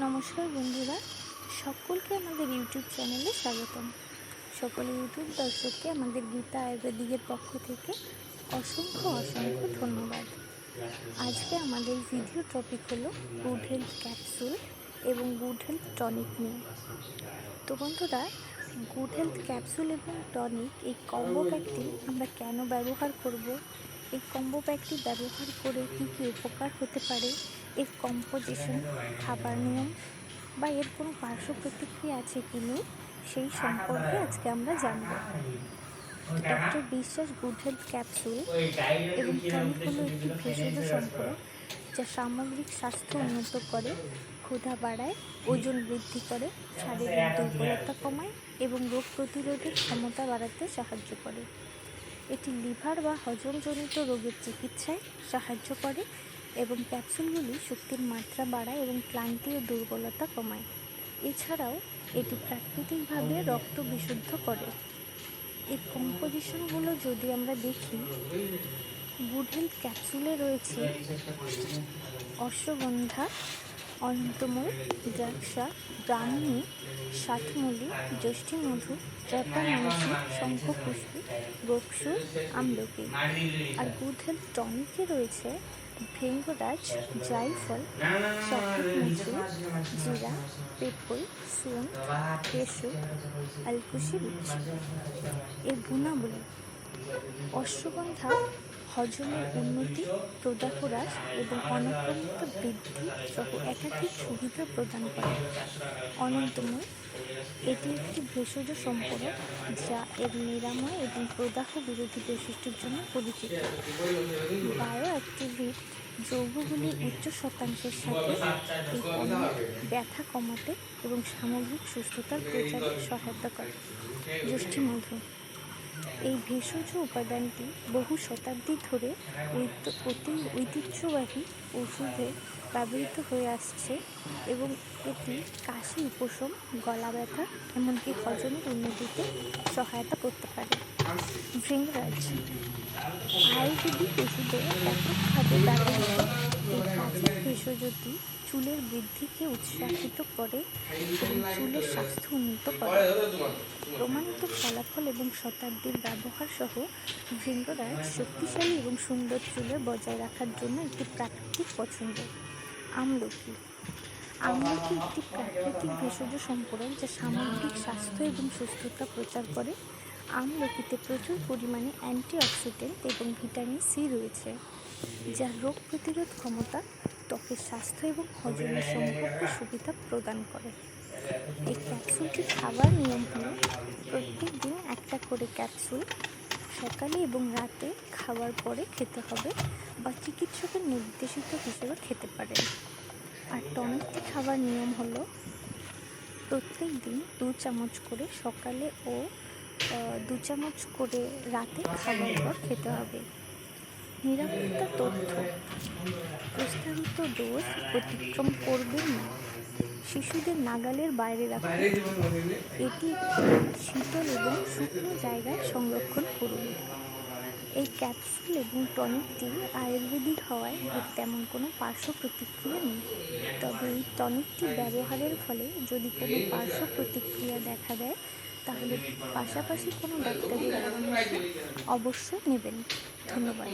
নমস্কার বন্ধুরা, সকলকে আমাদের ইউটিউব চ্যানেলে স্বাগতম। সকল ইউটিউব দর্শককে আমাদের গীতা আয়ুর্বেদিকের পক্ষ থেকে অসংখ্য অসংখ্য ধন্যবাদ। আজকে আমাদের ভিডিও টপিক হলো গুড হেলথ ক্যাপসুল এবং গুড হেলথ টনিক নিয়ে। তো বন্ধুরা গুড হেলথ ক্যাপসুল এবং টনিক এই কম্বো প্যাকটি আমরা কেন ব্যবহার করব? এই কম্বো প্যাকটি ব্যবহার করে কী কী উপকার হতে পারে? এর কম্পোজিশন খাবার নিয়ম বা এর কোনো পার্শ্ব প্রতিক্রিয়া আছে কি নেই, সেই সম্পর্কে আজকে আমরা জানব। Doctor Biswas good health capsule এবং টনিক একটি ভেষজ সম্পূরক যা সামগ্রিক স্বাস্থ্য উন্নত করে, ক্ষুধা বাড়ায়, ওজন বৃদ্ধি করে, শারীরিক দুর্বলতা কমায় এবং রোগ প্রতিরোধের ক্ষমতা বাড়াতে সাহায্য করে। এটি লিভার বা হজমজনিত রোগের চিকিৎসায় সাহায্য করে এবং ক্যাপসুলগুলি শক্তির মাত্রা বাড়ায় এবং ক্লান্তি ও দুর্বলতা কমায়। এছাড়াও, এটি প্রাকৃতিকভাবে রক্ত বিশুদ্ধ করে। এই কম্পোজিশনগুলো যদি আমরা দেখি, গুড হেলথ ক্যাপসুলে রয়েছে অশ্বগন্ধা অনন্তমূল দ্রাক্ষা, ব্রাহ্মী সাতমূলি জ্যৈষ্ঠী মধু জ্যাপামাংসি শঙ্খপুষ্পী গোপসু আমলকি। আর গুড হেলথ টনিকে রয়েছে ভৃঙ্গরাজ জায়ফল মুসুর জিরা পেপল সুন কেশু আলকুশি এর গুণাবলী অশ্বগন্ধা হজমের উন্নতি প্রদাহ হ্রাস এবং অনাক্রমিত বৃদ্ধি সহ একাধিক সুবিধা প্রদান করে। অনন্তময় এটি একটি ভেষজ সম্পদ যা এর নিরাময় এবং প্রদাহ বিরোধী বৈশিষ্ট্যের জন্য পরিচিত। বায়ো অ্যাক্টিভিট যৌগগুলির উচ্চ শতাংশের সাথে এই ব্যথা কমাতে এবং সামগ্রিক সুস্থতার প্রচারে সহায়তা করে। জ্যোষ্ঠী মধু এই ভেষজ উপাদানটি বহু শতাব্দী ধরে অতি ঐতিহ্যবাহী ওষুধে ব্যবহৃত হয়ে আসছে এবং এটি কাশি উপশম, গলা ব্যথা, এমনকি হজমের উন্নতিতে সহায়তা করতে পারে। ভৃঙ্গরাজ, আয়ুর্বেদিক ওষুধে ব্যাপকভাবে ব্যবহৃত ভেষজটি চুলের বৃদ্ধিকে উৎসাহিত করে এবং চুলের স্বাস্থ্য উন্নত করে। প্রমাণিত ফলাফল এবং শতাব্দীর ব্যবহার সহ ভৃঙ্গরাজ শক্তিশালী এবং সুন্দর চুলের বজায় রাখার জন্য একটি প্রাকৃতিক পছন্দ, আমলকি। আমলকি একটি প্রাকৃতিক ভেষজ সম্পূরক যা সামগ্রিক স্বাস্থ্য এবং সুস্থতা প্রচার করে। আমলকিতে প্রচুর পরিমাণে অ্যান্টিঅক্সিডেন্ট এবং ভিটামিন সি রয়েছে, যা রোগ প্রতিরোধ ক্ষমতা ত্বকের স্বাস্থ্য এবং হজমের সম্পর্ক সুবিধা প্রদান করে। এই ক্যাপসুলটি খাবার নিয়ম হল প্রত্যেক দিন একটা করে ক্যাপসুল সকালে এবং রাতে খাওয়ার পরে খেতে হবে বা চিকিৎসকের নির্দেশিত হিসেবে খেতে পারেন। আর টনিকটি খাবার নিয়ম হলো প্রত্যেক দিন দু চামচ করে সকালে ও দু চামচ করে রাতে খাবার পর খেতে হবে। নিরাপত্তা তথ্য ডোজ অতিক্রম করবেন না। শিশুদের নাগালের বাইরে রাখুন। এটি শীতল এবং শুকনো জায়গায় সংরক্ষণ করুন। এই ক্যাপসুল এবং টনিকটি আয়ুর্বেদিক হওয়ায় এর তেমন কোনো পার্শ্ব প্রতিক্রিয়া নেই। তবে এই টনিকটি ব্যবহারের ফলে যদি কোনো পার্শ্ব প্রতিক্রিয়া দেখা দেয়, তাহলে পাশাপাশি কোনো ডাক্তারের অবশ্যই নেবেন। ধন্যবাদ।